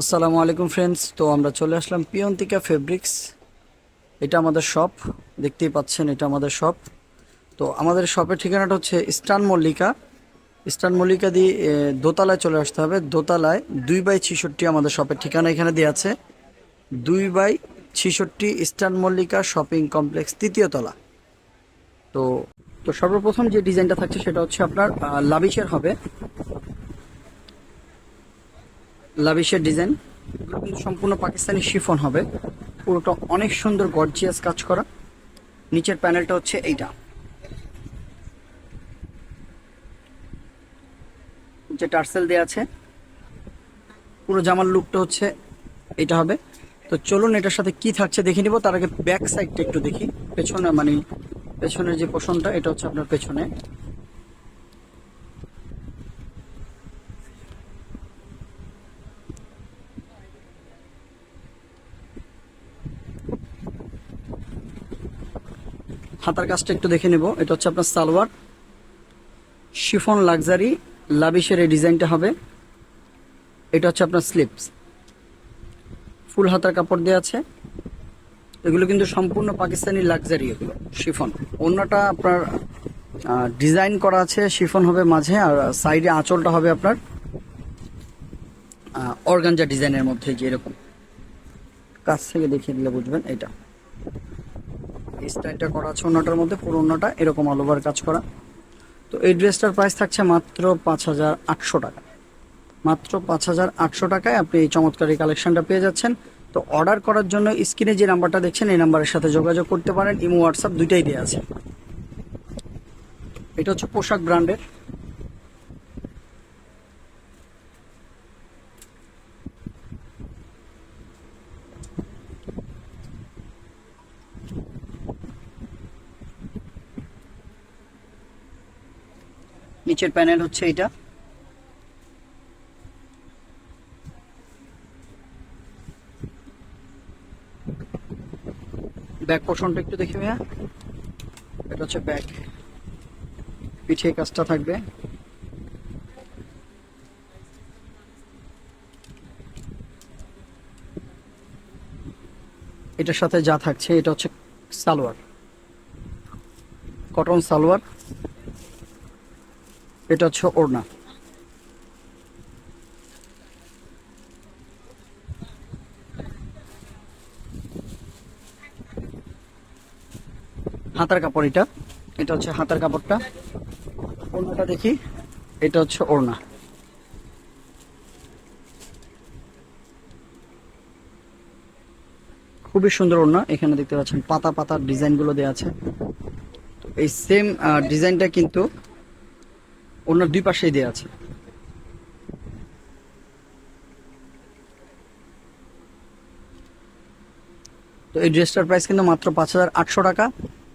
আসসালামু আলাইকুম ফ্রেন্ডস তো আমরা চলে আসলাম পিয়ন্তিকা ফেব্রিক্স এটা আমাদের শপ দেখতেই পাচ্ছেন এটা আমাদের শপ তো আমাদের শপের ঠিকানাটা হচ্ছে ইস্টার্ন মল্লিকা। ইস্টার্ন মল্লিকা দিয়ে দোতলায় চলে আসতে হবে। দোতলায় দুই বাই ছিষট্টি আমাদের শপের ঠিকানা এখানে দেওয়া আছে। দুই বাই ছিষট্টি ইস্টার্ন মল্লিকা শপিং কমপ্লেক্স তৃতীয় তলা। তো তো সর্বপ্রথম যে ডিজাইনটা থাকছে সেটা হচ্ছে আপনার আহ, লাবিশের হবে। লাভিশের ডিজাইন। কিন্তু সম্পূর্ণ পাকিস্তানি শিফন হবে। পুরোটা অনেক সুন্দর, গর্জিয়াস কাজ করা। নিচের প্যানেলটা হচ্ছে এইটা। যে টার্সেল দেওয়া আছে, পুরো জামার লুকটা হচ্ছে এটা হবে। তো চলুন এটার সাথে কি থাকছে দেখে নিব। তার আগে ব্যাক সাইডটা একটু দেখি। পেছনে মানে পেছনের যে পোষণটা এটা হচ্ছে আপনার পেছনে। হাতার কাজটা একটু দেখে নেব। এটা হচ্ছে আপনার সালোয়ার। শিফন লাক্সারি, লাবিশের এই ডিজাইনটা হবে। এটা হচ্ছে আপনার স্লিপস ফুল হাতার কাপড় দেওয়া আছে। এগুলো কিন্তু সম্পূর্ণ পাকিস্তানি লাক্সারি এগুলো, শিফন। অন্যটা আপনার ডিজাইন করা আছে, শিফন হবে মাঝে, আর সাইডে আঁচলটা হবে আপনার অর্গানজা ডিজাইনের মধ্যে যে এরকম। কাছ থেকে দেখিয়ে দিলে বুঝবেন, এটা। স্টাইলটা করা আছে। অন্যটার মধ্যে পুরো এরকম অল ওভার কাজ করা। তো এই ড্রেসটার প্রাইস থাকছে মাত্র পাঁচ হাজার আটশো টাকা। মাত্র পাঁচ হাজার আটশো টাকায় আপনি এই চমৎকারী কালেকশনটা পেয়ে যাচ্ছেন। তো অর্ডার করার জন্য স্ক্রিনে যে নাম্বারটা দেখছেন, এই নাম্বারের সাথে যোগাযোগ করতে পারেন। ইমো হোয়াটসঅ্যাপ দুইটাই দেওয়া আছে। এটা হচ্ছে পোশাক ব্র্যান্ডের নিচের প্যানেল হচ্ছে এটা। ব্যাক পোর্শনটা একটু দেখি ভাইয়া। এটা হচ্ছে ব্যাক। পিঠে কাজটা থাকবে। এটার সাথে যা থাকছে, এটা হচ্ছে সালোয়ার। কটন সালোয়ার। এটা হচ্ছে ওড়না। হাতার কাপড় এটা। এটা হচ্ছে হাতার কাপড়টা। ওড়নাটা দেখি। এটা হচ্ছে ওড়না। খুবই সুন্দর ওড়না। এখানে দেখতে পাচ্ছেন পাতা পাতার ডিজাইনগুলো দেওয়া আছে। এই সেম ডিজাইনটা কিন্তু অন্য দুই পাশেই দেওয়া আছে। তো এই ড্রেসটার প্রাইস কিন্তু মাত্র পাঁচ হাজার আটশো টাকা।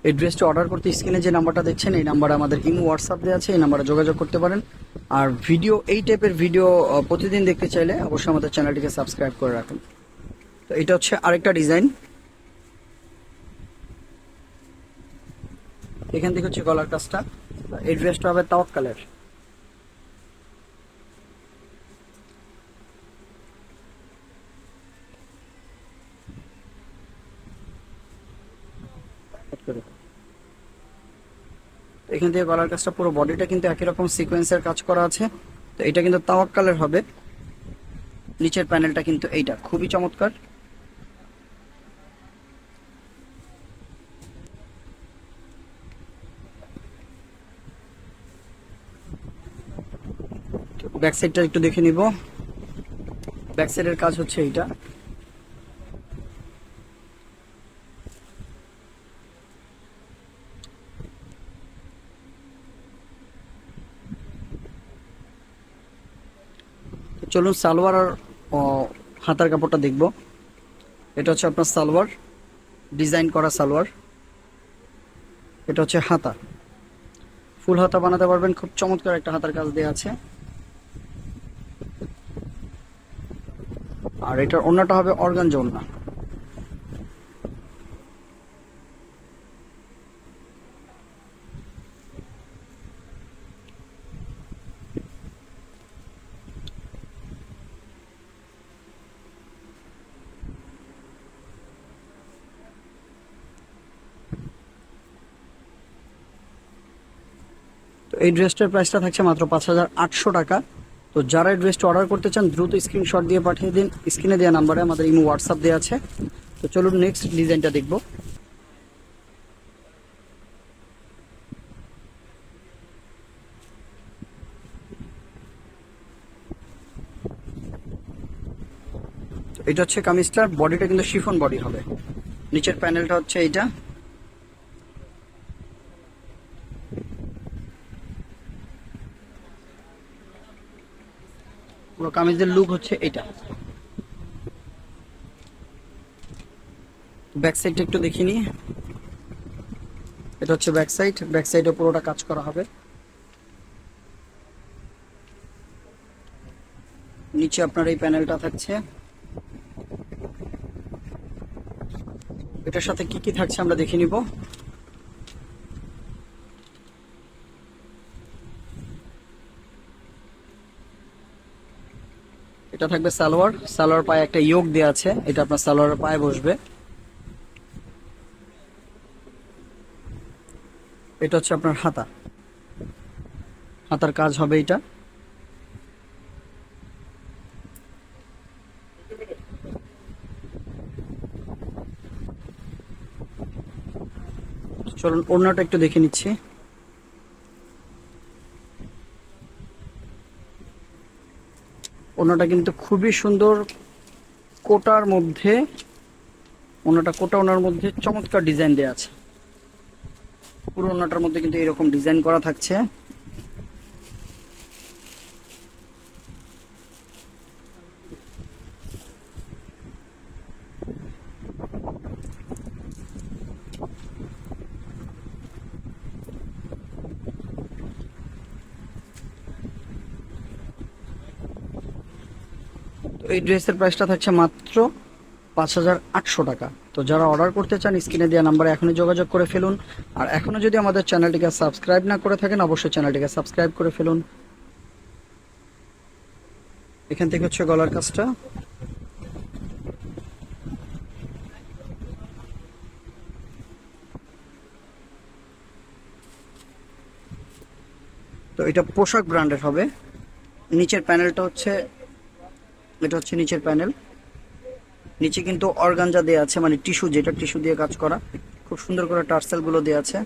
এই ড্রেসটা অর্ডার করতে স্ক্রিনে যে নাম্বারটা দেখছেন, এই নাম্বারে আমাদের ইমো হোয়াটসঅ্যাপ দেওয়া আছে, এই নাম্বারে যোগাযোগ করতে পারেন। আর ভিডিও এই টাইপের ভিডিও প্রতিদিন দেখতে চাইলে অবশ্যই আমাদের চ্যানেলটিকে সাবস্ক্রাইব করে রাখুন। তো এটা হচ্ছে আরেকটা ডিজাইন এখান থেকে হচ্ছে গলার কাজটা। এই ড্রেসটা হবে তাওয়াক এখান থেকে গলার কাজটা পুরো বডিটা কিন্তু একই রকম সিকোয়েন্সের কাজ করা আছে। তো এটা কিন্তু তাওয়াক্কালের হবে। নিচের প্যানেলটা কিন্তু এইটা, খুবই চমৎকার। ব্যাক সাইডটা একটু দেখে নিব। ব্যাক সাইডের কাজ হচ্ছে এইটা। চলুন সালোয়ার আর হাতার কাপড়টা দেখব। এটা হচ্ছে আপনার সালোয়ার, ডিজাইন করা সালোয়ার। এটা হচ্ছে হাতা। ফুল হাতা বানাতে পারবেন, খুব চমৎকার একটা হাতার কাজ দেওয়া আছে। আর এটার অন্যটা হবে অর্গান ওড়না তো এই ড্রেসটার প্রাইসটা থাকছে মাত্র পাঁচ হাজার আটশো টাকা। তো যারা এই ড্রেসটা অর্ডার করতে চান, দ্রুত স্ক্রিনশট দিয়ে পাঠিয়ে দিন। স্ক্রিনে দেওয়া নাম্বারে আমাদের ইমো, হোয়াটসঅ্যাপ দেওয়া আছে। তো চলুন নেক্সট ডিজাইনটা দেখব। এটা হচ্ছে কামিজটার, বডিটা কিন্তু শিফন বডি হবে। নিচের প্যানেলটা হচ্ছে এইটা। পুরো কামিজের লুক হচ্ছে এটা। ব্যাক সাইডটা একটু দেখিনি এটা হচ্ছে ব্যাক সাইড ব্যাক সাইডে পুরোটা কাজ করা হবে। নিচে আপনার এই প্যানেলটা থাকছে। এটার সাথে কি কি থাকছে আমরা দেখে নিব। এটা থাকবে সালোয়ার। সালোয়ার পায়ে একটা ইয়োগ দেওয়া আছে। এটা আপনার সালোয়ারের পায়ে বসবে। এটা হচ্ছে আপনার হাতা। হাতার কাজ হবে এটা। চলুন ওড়নাটা একটু দেখে নিচ্ছি। ওড়নাটা কিন্তু খুবই সুন্দর। কোটার মধ্যে ওনাটা কোটা ওনার মধ্যে চমৎকার ডিজাইন দেওয়া আছে। পুরো ওনাটার মধ্যে কিন্তু এরকম ডিজাইন করা থাকছে। এই ড্রেসের প্রাইসটা থাকছে মাত্র পাঁচ হাজার আটশো টাকা। তো যারা অর্ডার করতে চান, স্ক্রিনে দেওয়া নাম্বারে এখনই যোগাযোগ করে ফেলুন। আর এখনও যদি আমাদের চ্যানেলটিকে সাবস্ক্রাইব না করে থাকেন, অবশ্যই চ্যানেলটিকে সাবস্ক্রাইব করে ফেলুন। এখান থেকে হচ্ছে গলার কাজটা। তো এটা পোশাক ব্র্যান্ডের হবে। নিচের প্যানেলটা হচ্ছে এটা হচ্ছে নিচের প্যানেল। নিচে কিন্তু অর্গানজা দেওয়া আছে মানে টিস্যু, যেটা টিস্যু দিয়ে কাজ করা। খুব সুন্দর করে টার্সেলগুলো দেওয়া আছে।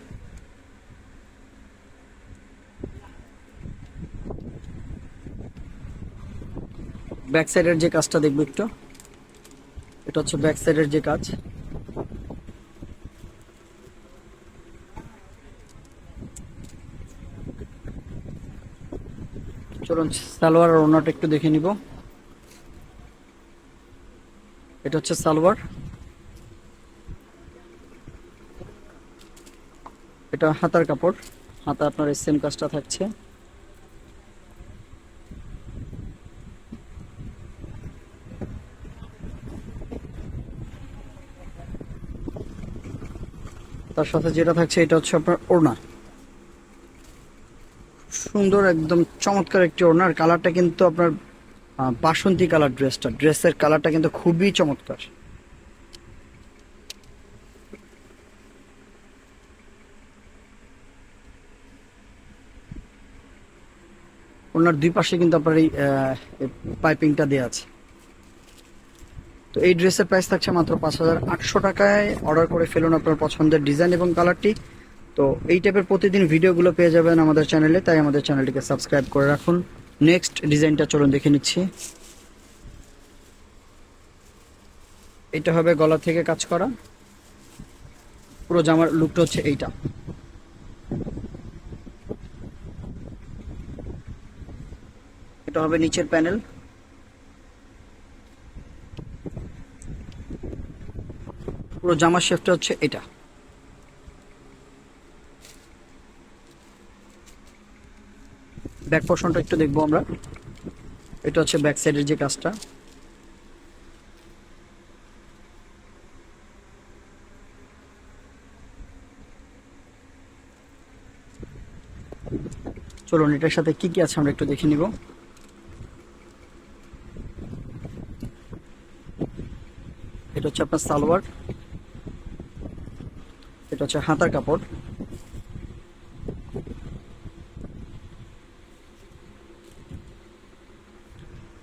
ব্যাক সাইডের যে কাজটা দেখব একটু। এটা হচ্ছে ব্যাক সাইডের যে কাজ। চলুন, সালোয়ার আর ওনাটা একটু দেখে নিব। এটা হচ্ছে সালোয়ার। এটা হাতার কাপড়। হাতা আপনার এই সেম কাজটা থাকছে। তার সাথে যেটা থাকছে, এটা হচ্ছে আপনার ওড়না। সুন্দর, একদম চমৎকার একটি ওড়নার কালারটা কিন্তু আপনার বাসন্তী কালার ড্রেসটা ড্রেসের কালারটা কিন্তু খুবই চমৎকার। ওনার দুই পাশে কিন্তু আপনার এই পাইপিংটা দেওয়া আছে। তো এই ড্রেসের প্রাইস থাকছে মাত্র পাঁচ হাজার আটশো টাকায়। অর্ডার করে ফেলুন আপনার পছন্দের ডিজাইন এবং কালারটি তো এই টাইপের প্রতিদিন ভিডিওগুলো পেয়ে যাবেন আমাদের চ্যানেলে তাই আমাদের চ্যানেলটিকে সাবস্ক্রাইব করে রাখুন। নেক্সট ডিজাইনটা চলুন দেখে নিচ্ছি। এটা হবে গলা থেকে কাজ করা। পুরো জামার লুকটা হচ্ছে এইটা। এটা হবে নিচের প্যানেল পুরো জামার শেপটা হচ্ছে এটা। ব্যাক পোর্শনটা একটু দেখব আমরা। এটা হচ্ছে ব্যাক সাইডের যে কাজটা। চলুন, এটার সাথে কি কি আছে আমরা একটু দেখে নিব। এটা হচ্ছে আপনার সালোয়ার। এটা হচ্ছে হাতার কাপড়।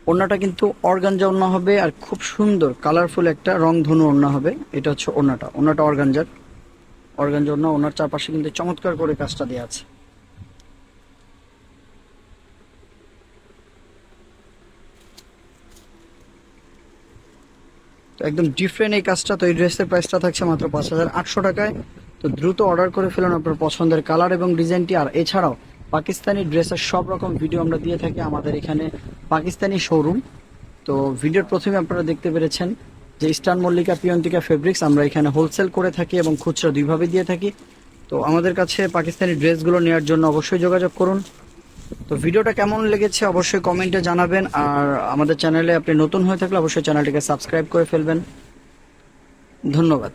ওড়নাটা কিন্তু অর্গানজা ওড়না হবে আর খুব সুন্দর কালারফুল একটা রং ধনু ওড়না হবে। এটা হচ্ছে ওড়নাটা। ওড়নাটা অর্গানজার। অর্গানজা ওড়না ওনার চারপাশে কিন্তু চমৎকার করে কাজটা দেওয়া আছে। তো একদম ডিফারেন্ট এই কাজটা, তো এই ড্রেসের প্রাইসটা থাকছে মাত্র পাঁচ হাজার আটশো টাকায়। তো দ্রুত অর্ডার করে ফেলুন আপনার পছন্দের কালার এবং ডিজাইনটি আর এছাড়াও পাকিস্তানি ড্রেসের সব রকম ভিডিও আমরা দিয়ে থাকি আমাদের এখানে পাকিস্তানি শোরুম তো ভিডিওর প্রথমে আপনারা দেখতে পেরেছেন যে ইস্টার্ন মল্লিকা পিয়ন্তিকা ফেব্রিক্স আমরা এখানে হোলসেল করে থাকি এবং খুচরা দুইভাবে দিয়ে থাকি। তো আমাদের কাছে পাকিস্তানি ড্রেসগুলো নেওয়ার জন্য অবশ্যই যোগাযোগ করুন। তো ভিডিওটা কেমন লেগেছে অবশ্যই কমেন্টে জানাবেন। আর আমাদের চ্যানেলে আপনি নতুন হয়ে থাকলে অবশ্যই চ্যানেলটিকে সাবস্ক্রাইব করে ফেলবেন। ধন্যবাদ।